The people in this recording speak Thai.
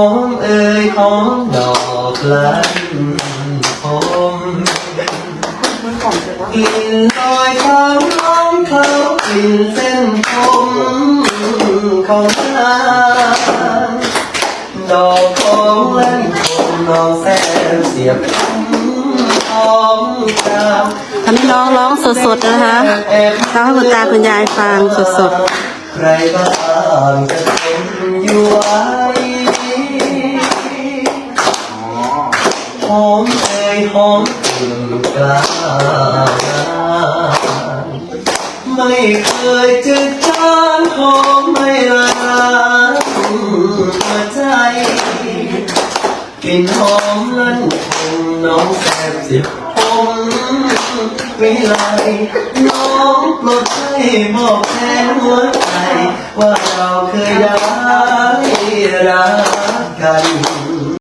อมเอ่ยหอมดอกลันหอมกลิ่นลอยคำน้องเขากลิ่นเส้นผมของนางดอกของเล่นผมน้องแซมเสียบหอมกาว อันนี้ร้องร้องสดๆนะคะร้องให้คุณตาคุณยายฟังสดๆ ใครบ้างจะทนอยู่ หอมเอ่ยหอมกลิ่นกลางไม่เคยจะจานหอมไม่ลายหัวใจกลิ่นหอมลั่นคงน้องแสบสิบผมวิไลน้องโปรดให้บอกแทนหัวใจ ว่าเราเคยได้รักกัน